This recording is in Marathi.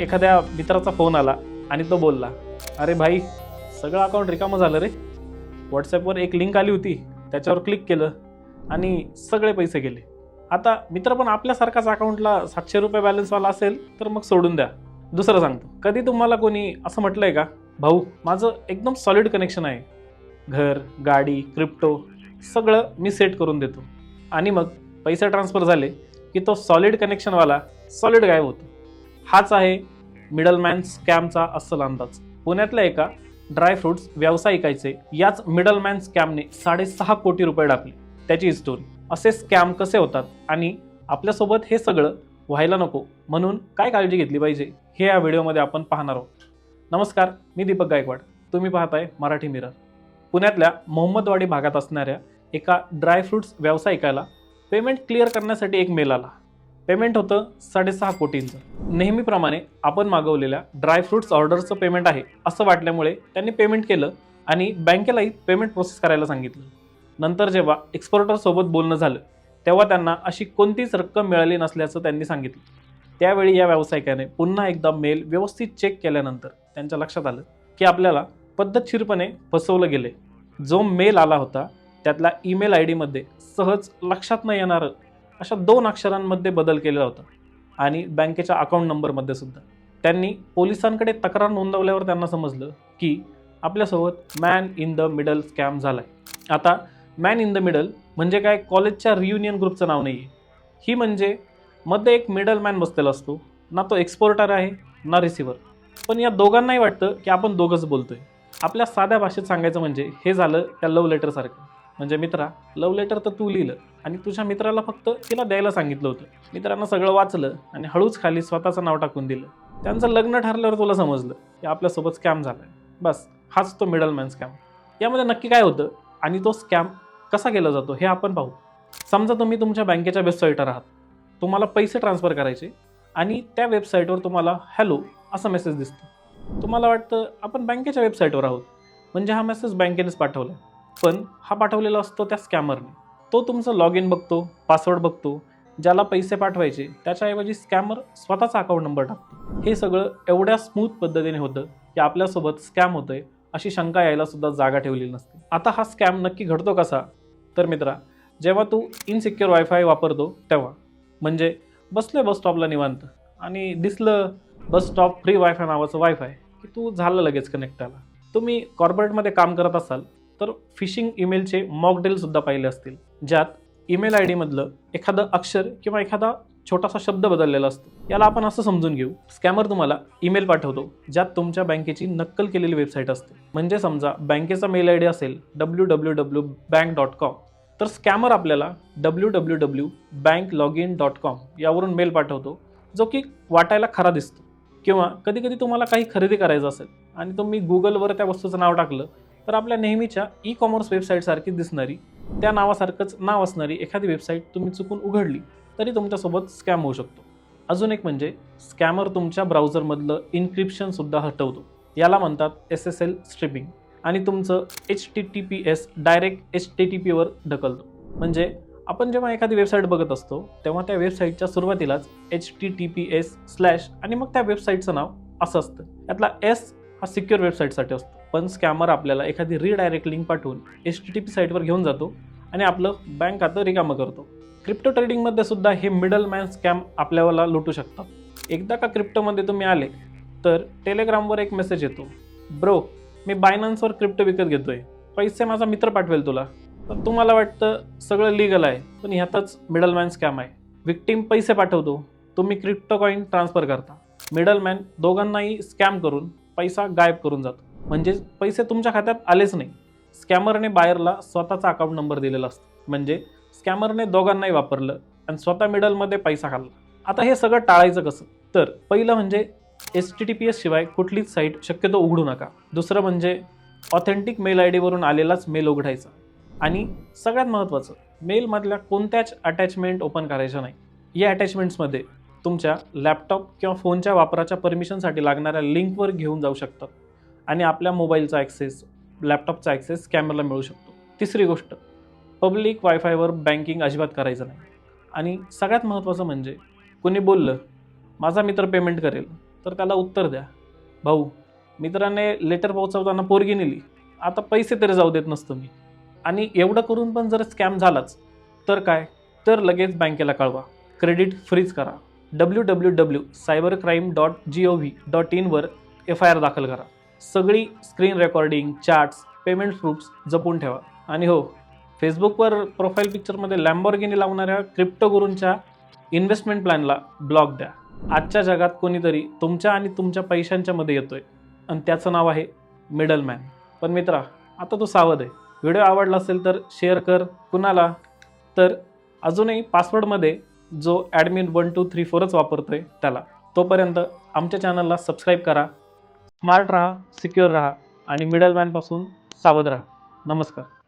एखाद्या मित्राचा फोन आला आणि तो बोलला अरे भाई सगळं अकाउंट रिकामं झालं रे. व्हॉट्सॲपवर एक लिंक आली होती त्याच्यावर क्लिक केलं आणि सगळे पैसे गेले. आता मित्र पण आपल्यासारखाच अकाउंटला सातशे रुपये बॅलन्सवाला असेल तर मग सोडून द्या. दुसरं सांगतो कधी तुम्हाला कोणी असं म्हटलंय का भाऊ माझं एकदम सॉलिड कनेक्शन आहे. घर गाडी क्रिप्टो सगळं मी सेट करून देतो. आणि मग पैसे ट्रान्सफर झाले की तो सॉलिड कनेक्शनवाला सॉलिड गायब होतो. हाच आहे मिडलमॅन स्कॅमचा अस्सल अंदाज. पुण्यातल्या एका ड्रायफ्रुट्स व्यावसायिकाचे याच मिडलमॅन स्कॅमने साडेसहा कोटी रुपये डाकले त्याची स्टोरी असे स्कॅम कसे होतात आणि आपल्यासोबत हे सगळं व्हायला नको म्हणून काय काळजी घेतली पाहिजे हे या व्हिडिओमध्ये आपण पाहणार आहोत. नमस्कार मी दीपक गायकवाड. तुम्ही पाहताय मराठी मिरर. पुण्यातल्या मोहम्मदवाडी भागात असणाऱ्या एका ड्रायफ्रुट्स व्यावसायिकाला पेमेंट क्लिअर करण्यासाठी एक मेल आला. पेमेंट होतं साडेसहा कोटींचं. नेहमीप्रमाणे आपण मागवलेल्या ड्रायफ्रुट्स ऑर्डरचं पेमेंट आहे असं वाटल्यामुळे त्यांनी पेमेंट केलं आणि बँकेलाही पेमेंट प्रोसेस करायला सांगितलं. नंतर जेव्हा एक्सपोर्टरसोबत बोलणं झालं तेव्हा त्यांना अशी कोणतीच रक्कम मिळाली नसल्याचं त्यांनी सांगितलं. त्यावेळी या व्यावसायिकाने पुन्हा एकदा मेल व्यवस्थित चेक केल्यानंतर त्यांच्या लक्षात आलं की आपल्याला पद्धतशीरपणे फसवलं गेले जो मेल आला होता त्यातल्या ईमेल आय डीमध्ये सहज लक्षात न येणारं अशा दोन अक्षरांमध्ये बदल केलेला होता. आणि बँकेच्या अकाउंट नंबरमध्ये सुद्धा. त्यांनी पोलिसांकडे तक्रार नोंदवल्यावर त्यांना समजलं की आपल्यासोबत man in the middle scam झाला आहे आता मॅन इन द मिडल म्हणजे काय? कॉलेजच्या रियुनियन ग्रुपचं नाव नाही आहे ही म्हणजे मध्ये एक मिडल मॅन बसलेला असतो. ना तो एक्सपोर्टर आहे ना रिसिव्हर पण या दोघांनाही वाटतं की आपण दोघंच बोलतोय. आपल्या साध्या भाषेत सांगायचं म्हणजे हे झालं त्या लव्ह लेटरसारखं म्हणजे मित्रा लव्ह लेटर तर तू लिहिलं आणि तुझ्या मित्राला फक्त तिला द्यायला सांगितलं होतं. मित्रानं सगळं वाचलं आणि हळूच खाली स्वतःचं नाव टाकून दिलं. त्यांचं लग्न ठरल्यावर तुला समजलं की आपल्यासोबत स्कॅम झाला आहे बस हाच तो मिडल मॅन स्कॅम यामध्ये नक्की काय होतं आणि तो स्कॅम कसा केला जातो हे आपण पाहू. समजा तुम्ही तुमच्या बँकेच्या वेबसाईटवर आहात. तुम्हाला पैसे ट्रान्सफर करायचे आणि त्या वेबसाईटवर तुम्हाला हॅलो असा मेसेज दिसतो. तुम्हाला वाटतं आपण बँकेच्या वेबसाईटवर आहोत. म्हणजे हा मेसेज बँकेनेच पाठवला पण हा पाठवलेला असतो त्या स्कॅमरने. तो तुमचं लॉग इन बघतो पासवर्ड बघतो ज्याला पैसे पाठवायचे त्याच्याऐवजी स्कॅमर स्वतःचा अकाउंट नंबर टाकतो. हे सगळं एवढ्या स्मूथ पद्धतीने होतं की आपल्यासोबत स्कॅम होतोय अशी शंका यायला सुद्धा जागा ठेवलेली नसते. आता हा स्कॅम नक्की घडतो कसा? तर मित्रा जेव्हा तू इनसिक्युअर वायफाय वापरतो तेव्हा. म्हणजे बसले बस स्टॉपला निवांत. आणि दिसलं बस स्टॉप फ्री वायफाय नावाचं वायफाय की तू झालं लगेच कनेक्ट त्याला तुम्ही कॉर्पोरेटमध्ये काम करत असाल तर फिशिंग ईमेलचे मॉकडेलसुद्धा पाहिले असतील. ज्यात ईमेल आय डीमधलं एखादं अक्षर किंवा एखादा छोटासा शब्द बदललेला असतो. याला आपण असं समजून घेऊ. स्कॅमर तुम्हाला ईमेल पाठवतो ज्यात तुमच्या बँकेची नक्कल केलेली वेबसाईट असते. म्हणजे समजा बँकेचा मेल आय डी असेल W W W bank dot com तर स्कॅमर आपल्याला W W W bank log in dot com यावरून मेल पाठवतो जो की वाटायला खरा दिसतो. किंवा कधी कधी तुम्हाला काही खरेदी करायचं असेल आणि तुम्ही गुगलवर त्या वस्तूचं नाव टाकलं तर आपल्या नेहमीच्या ई कॉमर्स वेबसाईटसारखी दिसणारी त्या नावासारखंच नाव असणारी एखादी वेबसाईट तुम्ही चुकून उघडली तरी तुमच्यासोबत स्कॅम होऊ शकतो. अजून एक म्हणजे स्कॅमर तुमच्या ब्राउझरमधलं इन्क्रिप्शनसुद्धा हटवतो. याला म्हणतात एस एस एल स्ट्रिपिंग आणि तुमचं H T T P S direct H T T पीवर ढकलतो. म्हणजे आपण जेव्हा एखादी वेबसाईट बघत असतो तेव्हा त्या वेबसाईटच्या सुरुवातीलाच H T T P S slash आणि मग त्या वेबसाईटचं नाव असं असतं. यातला एस हा सिक्युअर वेबसाईटसाठी असतो. पण स्कॅमर आपल्याला एखादी रिडायरेक्ट लिंक पाठवून एच टी टी पी साईटवर घेऊन जातो आणि आपलं बँक खातं रिकामं करतो. क्रिप्टो ट्रेडिंगमध्ये सुद्धा हे मिडल मॅन स्कॅम आपल्याला लुटू शकतात. एकदा का क्रिप्टोमध्ये तुम्ही आले तर टेलिग्रामवर एक मेसेज येतो. ब्रो मी बायनान्सवर क्रिप्टो विकत घेतोय. पैसे माझा मित्र पाठवेल तुला. तर तुम्हाला वाटतं सगळं लिगल आहे पण ह्यातच मिडलमॅन स्कॅम आहे. विक्टीम पैसे पाठवतो. तुम्ही क्रिप्टो कॉईन ट्रान्सफर करता. मिडलमॅन दोघांनाही स्कॅम करून पैसा गायब करून जातो. म्हणजे पैसे तुमच्या खात्यात आलेच नाही. स्कॅमरने बायरला स्वतःचा अकाउंट नंबर दिलेला असतो. म्हणजे स्कॅमरने दोघांनाही वापरलं आणि स्वतः मिडलमध्ये पैसा खाल्ला. आता हे सगळं टाळायचं कसं? तर पहिलं म्हणजे S T T P S शिवाय कुठलीच साईट शक्यतो उघडू नका. दुसरं म्हणजे ऑथेंटिक मेल आय डीवरून आलेलाच मेल उघडायचा. आणि सगळ्यात महत्त्वाचं मेलमधल्या कोणत्याच अटॅचमेंट ओपन करायच्या नाही. या अटॅचमेंट्समध्ये तुमच्या लॅपटॉप किंवा फोनच्या वापराच्या परमिशनसाठी लागणाऱ्या लिंकवर घेऊन जाऊ शकतात. आणि आपल्या मोबाईलचा ॲक्सेस लॅपटॉपचा ॲक्सेस कॅमेराला मिळू शकतो. तिसरी गोष्ट पब्लिक वायफायवर बँकिंग अजिबात करायचं नाही. आणि सगळ्यात महत्त्वाचं म्हणजे कोणी बोललं माझा मित्र पेमेंट करेल तर त्याला उत्तर द्या. भाऊ मित्राने लेटर पोहोचवताना पोरगी नेली. आता पैसे तरी जाऊ देत नसतो मी. आणि एवढं करून पण जर स्कॅम झालाच तर काय? तर लगेच बँकेला कळवा. क्रेडिट फ्रीज करा. W W W cyber crime dot G O V dot इनवर F I R दाखल करा. सगळी screen recording charts payment proofs जपून ठेवा. आणि हो फेसबुकवर प्रोफाईल पिक्चरमध्ये लॅम्बॉर्गिनी लावणाऱ्या क्रिप्टो गुरूंच्या इन्व्हेस्टमेंट प्लॅनला ब्लॉक द्या. आजच्या जगात कोणीतरी तुमच्या आणि तुमच्या पैशांच्या मध्ये येतोय. आणि त्याचं नाव आहे मिडलमॅन पण मित्रा आता तू सावध आहे. व्हिडिओ आवडला असेल तर शेअर कर. कुणाला? तर अजूनही पासवर्डमध्ये जो ॲडमिन वन टू थ्री फोरच वापरतोय त्याला. तोपर्यंत आमच्या चॅनलला सबस्क्राईब करा. स्मार्ट राहा सिक्युअर राहा आणि मिडलमॅनपासून सावध राहा. नमस्कार.